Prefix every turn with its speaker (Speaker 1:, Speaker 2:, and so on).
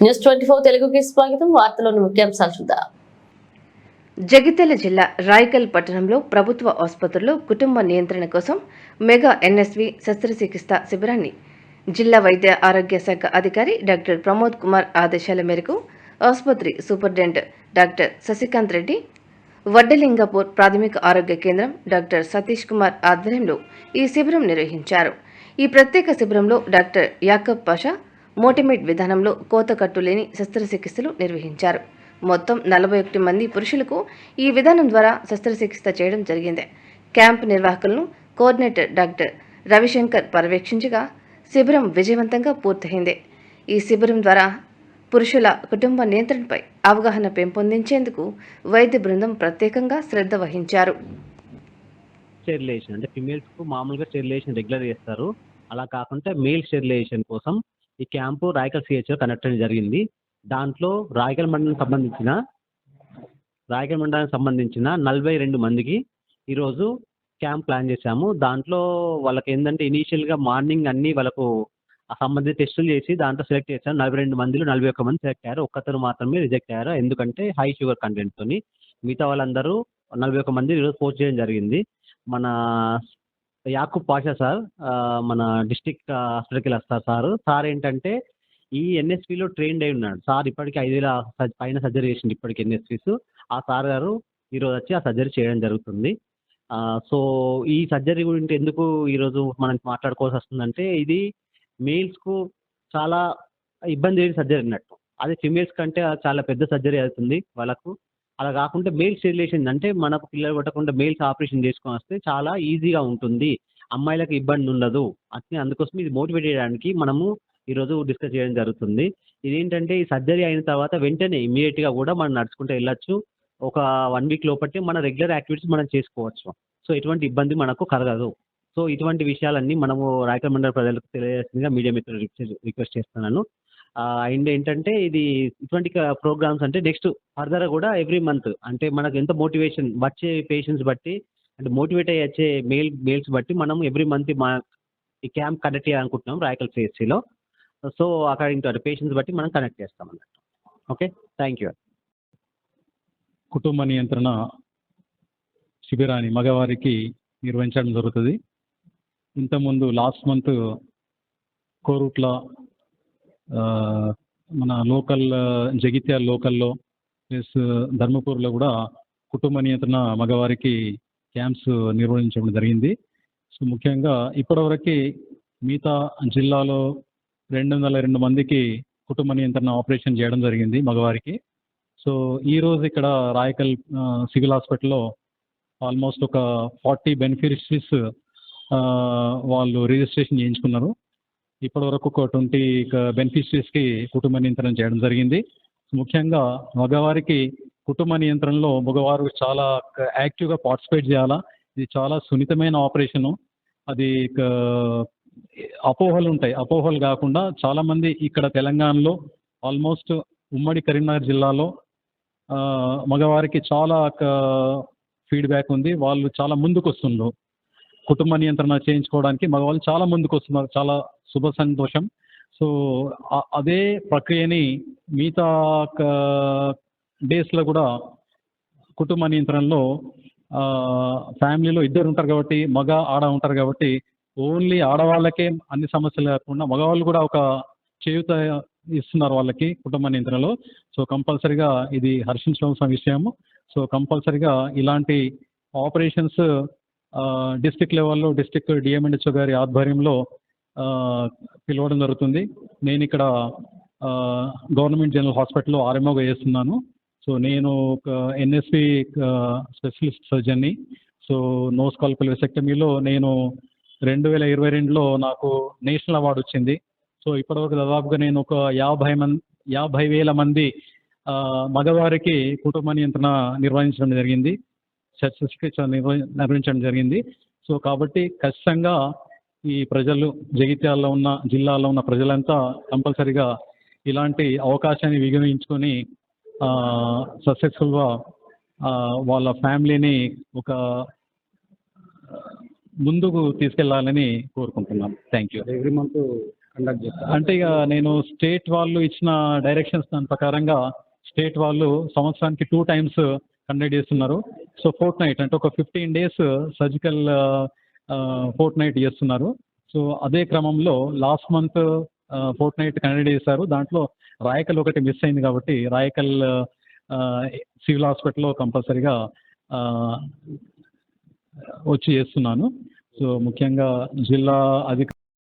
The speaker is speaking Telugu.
Speaker 1: న్యూస్ ట్వంటీ ఫోర్ తెలుగుకి స్వాగతం. వార్తలోని ముఖ్యాంశాలు చూద్దాం.
Speaker 2: జగిత్యాల జిల్లా రాయకల్ పట్టణంలో ప్రభుత్వ ఆసుపత్రిలో కుటుంబ నియంత్రణ కోసం మెగా ఎన్ఎస్వి శస్త్రచికిత్స శిబిరాన్ని జిల్లా వైద్య ఆరోగ్య శాఖ అధికారి డాక్టర్ ప్రమోద్ కుమార్ ఆదేశాల మేరకు ఆసుపత్రి సూపరింటెండెంట్ డాక్టర్ శశికాంత్ రెడ్డి వడ్డలింగపూర్ ప్రాథమిక ఆరోగ్య కేంద్రం డాక్టర్ సతీష్ కుమార్ ఆధ్వర్యంలో ఈ శిబిరం నిర్వహించారు. ఈ ప్రత్యేక శిబిరంలో డాక్టర్ యాకబ్ పాషా మోటిమేట్ విధానంలో కోతకట్టు లేని శస్త్రచికిత్సలు నిర్వహించారు. మొత్తం నలభై ఒకటి మంది పురుషులకు ఈ విధానం ద్వారా శస్త్రచికిత్స చేయడం జరిగింది. క్యాంప్ నిర్వాహకులను కోఆర్డినేటర్ డాక్టర్ రవిశంకర్ పర్యవేక్షించగా శిబిరం విజయవంతంగా పూర్తయింది. ఈ శిబిరం ద్వారా పురుషుల కుటుంబ నియంత్రణపై అవగాహన పెంపొందించేందుకు వైద్య బృందం ప్రత్యేకంగా శ్రద్ధ వహించారు.
Speaker 3: స్టెరిలైజేషన్ అంటే ఫిమేల్స్కు మామూలుగా స్టెరిలైజేషన్ రెగ్యులర్ చేస్తారు. అలా కాకుండా మేల్ స్టెరిలైజేషన్ కోసం ఈ క్యాంపు రాయకల్ సిహెచ్ఓ కనెక్ట్ చేయడం జరిగింది. దాంట్లో రాయకల్ మండలం సంబంధించిన రాయకల్ మండలానికి సంబంధించిన నలభై రెండు మందికి ఈరోజు క్యాంప్ ప్లాన్ చేశాము. దాంట్లో వాళ్ళకి ఏంటంటే ఇనీషియల్గా మార్నింగ్ అన్నీ వాళ్ళకు ఆ సంబంధిత టెస్టులు చేసి దాంట్లో సెలెక్ట్ చేశారు. నలభై రెండు మందిలో నలభై ఒక్క మంది సెలెక్ట్ అయ్యారు. ఒక్కతరు మాత్రమే రిజెక్ట్ అయ్యారు. ఎందుకంటే హై షుగర్ కంటెంట్తోని మిగతా వాళ్ళందరూ నలభై ఒక్క మంది ఈరోజు పోస్ట్ చేయడం జరిగింది. మన యాకూబ్ పాషా సార్ మన డిస్టిక్ హాస్పిటల్కి వస్తారు సార్. సార్ ఏంటంటే ఈ ఎన్ఎస్పిలో ట్రైన్డ్ అయి ఉన్నాడు. సార్ ఇప్పటికి ఐదు వేల పైన సర్జరీ చేసిండు ఇప్పటికి ఎన్ఎస్పీస్. ఆ సార్ గారు ఈరోజు వచ్చి ఆ సర్జరీ చేయడం జరుగుతుంది. సో ఈ సర్జరీ గురించి ఎందుకు ఈరోజు మనం మాట్లాడుకోవాల్సి వస్తుందంటే ఇది మేల్స్కు చాలా ఇబ్బంది లేని సర్జరీ అన్నట్టు. అదే ఫిమేల్స్ కంటే అది చాలా పెద్ద సర్జరీ అవుతుంది వాళ్ళకు. అలా కాకుండా మేల్ స్టెరిలైజేషన్ అంటే మనకు పిల్లలు పట్టకుండా మేల్స్ ఆపరేషన్ చేసుకొని వస్తే చాలా ఈజీగా ఉంటుంది. అమ్మాయిలకు ఇబ్బంది ఉండదు. అట్నే అందుకోసం ఇది మోటివేట్ చేయడానికి మనము ఈరోజు డిస్కస్ చేయడం జరుగుతుంది. ఇదేంటంటే ఈ సర్జరీ అయిన తర్వాత వెంటనే ఇమీడియట్గా కూడా మనం నడుచుకుంటూ వెళ్ళొచ్చు. ఒక వన్ వీక్ లోపట్టి మన రెగ్యులర్ యాక్టివిటీస్ మనం చేసుకోవచ్చు. సో ఎటువంటి ఇబ్బంది మనకు కలగదు. సో ఇటువంటి విషయాలన్నీ మనము రాయకల్ మండల ప్రజలకు తెలియజేసిందిగా మీడియా మిత్రులు రిక్వెస్ట్ చేస్తున్నాను. అండ్ ఏంటంటే ఇది ఇటువంటి ప్రోగ్రామ్స్ అంటే నెక్స్ట్ ఫర్దర్ కూడా ఎవ్రీ మంత్. అంటే మనకు ఎంత మోటివేషన్ వచ్చే పేషెంట్స్ బట్టి అంటే మోటివేట్ అయ్యి వచ్చే మేల్ మేల్స్ బట్టి మనం ఎవ్రీ మంత్ మా ఈ క్యాంప్ కండక్ట్ చేయాలనుకుంటున్నాం రాయకల్ సిఎస్సిలో. సో అకార్డింగ్ టు పేషెంట్స్ బట్టి మనం కనెక్ట్ చేస్తాం అన్నట్టు. ఓకే? Thank you.
Speaker 4: కుటుంబ నియంత్రణ శిబిరాన్ని మగవారికి నిర్వహించడం జరుగుతుంది. ఇంతకుముందు లాస్ట్ మంత్ కోరుట్ల మన లోకల్ జగిత్యాల లోకల్లో ప్లస్ ధర్మపూర్లో కూడా కుటుంబ నియంత్రణ మగవారికి క్యాంప్స్ నిర్వహించడం జరిగింది. సో ముఖ్యంగా ఇప్పటివరకు మిగతా జిల్లాలో రెండు వందల రెండు మందికి కుటుంబ నియంత్రణ ఆపరేషన్ చేయడం జరిగింది మగవారికి. సో ఈ రోజు ఇక్కడ రాయకల్ సివిల్ హాస్పిటల్లో ఆల్మోస్ట్ ఒక ఫార్టీ బెనిఫిషరీస్ వాళ్ళు రిజిస్ట్రేషన్ చేయించుకున్నారు. ఇప్పటివరకు ఒక ట్వంటీ బెనిఫిషరీస్కి కుటుంబ నియంత్రణ చేయడం జరిగింది. ముఖ్యంగా మగవారికి కుటుంబ నియంత్రణలో మగవారు చాలా యాక్టివ్గా పార్టిసిపేట్ చేయాలా? ఇది చాలా సున్నితమైన ఆపరేషను. అది అపోహలు ఉంటాయి. అపోహలు కాకుండా చాలామంది ఇక్కడ తెలంగాణలో ఆల్మోస్ట్ ఉమ్మడి కరీంనగర్ జిల్లాలో మగవారికి చాలా ఫీడ్బ్యాక్ ఉంది. వాళ్ళు చాలా ముందుకు వస్తున్నారు కుటుంబ నియంత్రణ చేయించుకోవడానికి మగవాళ్ళు చాలా ముందుకు వస్తున్నారు. చాలా శుభ సంతోషం. సో అదే ప్రక్రియని మిగతా డేస్లో కూడా కుటుంబ నియంత్రణలో ఫ్యామిలీలో ఇద్దరు ఉంటారు కాబట్టి మగ ఆడ ఉంటారు కాబట్టి ఓన్లీ ఆడవాళ్ళకే అన్ని సమస్యలు లేకుండా మగవాళ్ళు కూడా ఒక చేయుత ఇస్తున్నారు వాళ్ళకి కుటుంబ నియంత్రణలో. సో కంపల్సరిగా ఇది హర్షించవలసిన విషయము. సో కంపల్సరిగా ఇలాంటి ఆపరేషన్స్ డిస్టిక్ లెవెల్లో డిస్టిక్ డిఎంఎన్హెచ్ఓ గారి ఆధ్వర్యంలో పిలవడం జరుగుతుంది. నేను ఇక్కడ గవర్నమెంట్ జనరల్ హాస్పిటల్లో ఆర్ఎంఓగా చేస్తున్నాను. సో నేను ఒక ఎన్ఎస్పి స్పెషలిస్ట్ సర్జన్ని సో నోస్ కాల్పల్ వెసెక్టమీలో నేను రెండు వేల ఇరవై రెండులో నాకు నేషనల్ అవార్డు వచ్చింది. సో ఇప్పటివరకు దాదాపుగా నేను ఒక యాభై మంది యాభై వేల మంది మగవారికి కుటుంబ నియంత్రణ నిర్వహించడం జరిగింది. నిర్వ నిర్వహించడం జరిగింది. సో కాబట్టి ఖచ్చితంగా ఈ ప్రజలు జగిత్యాలలో ఉన్న జిల్లాలో ఉన్న ప్రజలంతా కంపల్సరిగా ఇలాంటి అవకాశాన్ని వినియోగించుకొని సక్సెస్ఫుల్గా వాళ్ళ ఫ్యామిలీని ఒక ముందుకు తీసుకెళ్ళాలని కోరుకుంటున్నాం. Thank you.
Speaker 3: Every month conduct
Speaker 4: అంటే ఇక నేను స్టేట్ వాళ్ళు ఇచ్చిన డైరెక్షన్స్ దాని ప్రకారంగా స్టేట్ వాళ్ళు సంవత్సరానికి టూ టైమ్స్ కండక్ట్ చేస్తున్నారు సో ఫోర్త్ నైట్ అంటే ఒక fifteen days surgical fortnight చేస్తున్నారు. సో అదే క్రమంలో last month fortnight conduct చేశారు. దాంట్లో రాయకల్ ఒకటి మిస్ అయింది కాబట్టి రాయకల్ సివిల్ హాస్పిటల్లో కంపల్సరీగా వచ్చి చేస్తున్నాను. సో ముఖ్యంగా జిల్లా అధిక